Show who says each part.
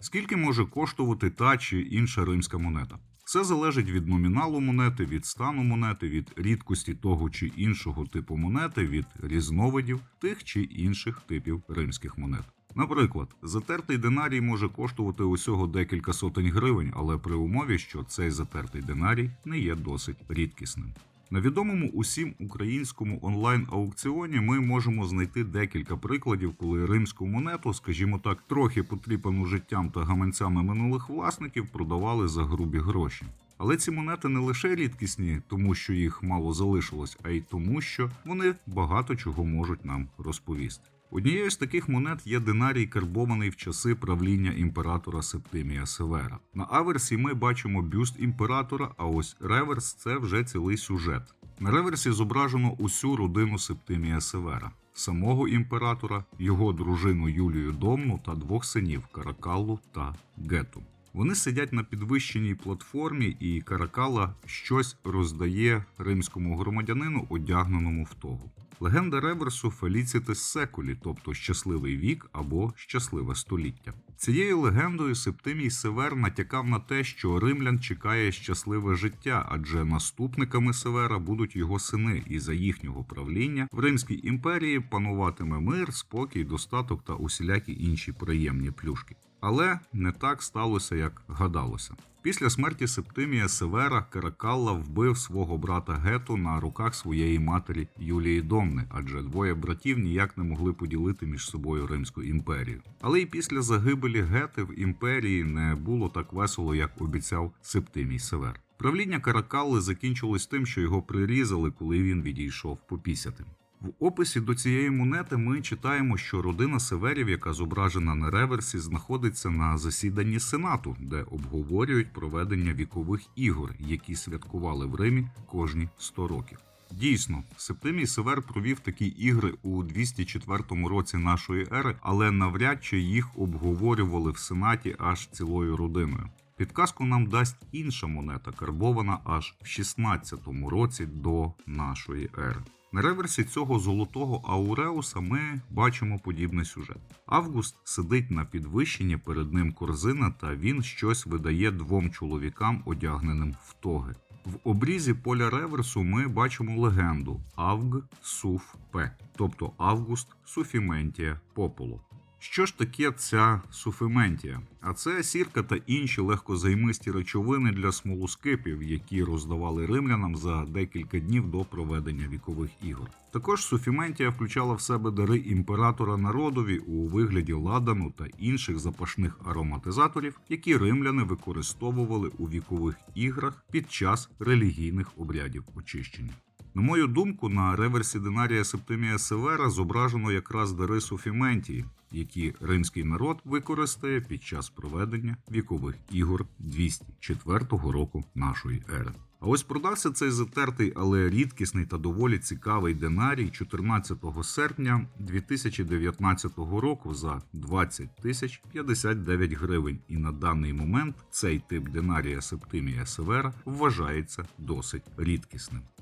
Speaker 1: Скільки може коштувати та чи інша римська монета? Це залежить від номіналу монети, від стану монети, від рідкості того чи іншого типу монети, від різновидів тих чи інших типів римських монет. Наприклад, затертий динарій може коштувати усього декілька сотень гривень, але при умові, що цей затертий динарій не є досить рідкісним. На відомому усім українському онлайн-аукціоні ми можемо знайти декілька прикладів, коли римську монету, скажімо так, трохи потріпану життям та гаманцями минулих власників продавали за грубі гроші. Але ці монети не лише рідкісні, тому що їх мало залишилось, а й тому, що вони багато чого можуть нам розповісти. Однією з таких монет є динарій, карбований в часи правління імператора Септимія Севера. На аверсі ми бачимо бюст імператора, а ось реверс це вже цілий сюжет. На реверсі зображено усю родину Септимія Севера, самого імператора, його дружину Юлію Домну та двох синів Каракаллу та Гету. Вони сидять на підвищеній платформі, і Каракала щось роздає римському громадянину, одягненому в тогу. Легенда реверсу Феліцітес Секулі, тобто щасливий вік або щасливе століття. Цією легендою Септимій Север натякав на те, що римлян чекає щасливе життя, адже наступниками Севера будуть його сини, і за їхнього правління в Римській імперії пануватиме мир, спокій, достаток та усілякі інші приємні плюшки. Але не так сталося, як гадалося. Після смерті Септимія Севера Каракалла вбив свого брата Гету на руках своєї матері Юлії Домни, адже двоє братів ніяк не могли поділити між собою Римську імперію. Але і після загибелі Гети в імперії не було так весело, як обіцяв Септимій Север. Правління Каракалли закінчилось тим, що його прирізали, коли він відійшов попісяти. В описі до цієї монети ми читаємо, що родина Северів, яка зображена на реверсі, знаходиться на засіданні Сенату, де обговорюють проведення вікових ігор, які святкували в Римі кожні 100 років. Дійсно, Септимій Север провів такі ігри у 204 році нашої ери, але навряд чи їх обговорювали в Сенаті аж цілою родиною. Підказку нам дасть інша монета, карбована аж в 16 році до нашої ери. На реверсі цього золотого ауреуса ми бачимо подібний сюжет. Август сидить на підвищенні, перед ним корзина, та він щось видає двом чоловікам, одягненим в тоги. В обрізі поля реверсу ми бачимо легенду Авг Суф П, тобто Август Суфіментія Пополо. Що ж таке ця суфементія? А це сірка та інші легкозаймисті речовини для смолоскипів, які роздавали римлянам за декілька днів до проведення вікових ігор. Також суфіментія включала в себе дари імператора народові у вигляді ладану та інших запашних ароматизаторів, які римляни використовували у вікових іграх під час релігійних обрядів очищення. На мою думку, на реверсі Динарія Септимія Севера зображено якраз дари Суфіментії, які римський народ використає під час проведення вікових ігор 204 року нашої ери. А ось продався цей затертий, але рідкісний та доволі цікавий динарій 14 серпня 2019 року за 20 тисяч 59 гривень. І на даний момент цей тип динарія Септимія Севера вважається досить рідкісним.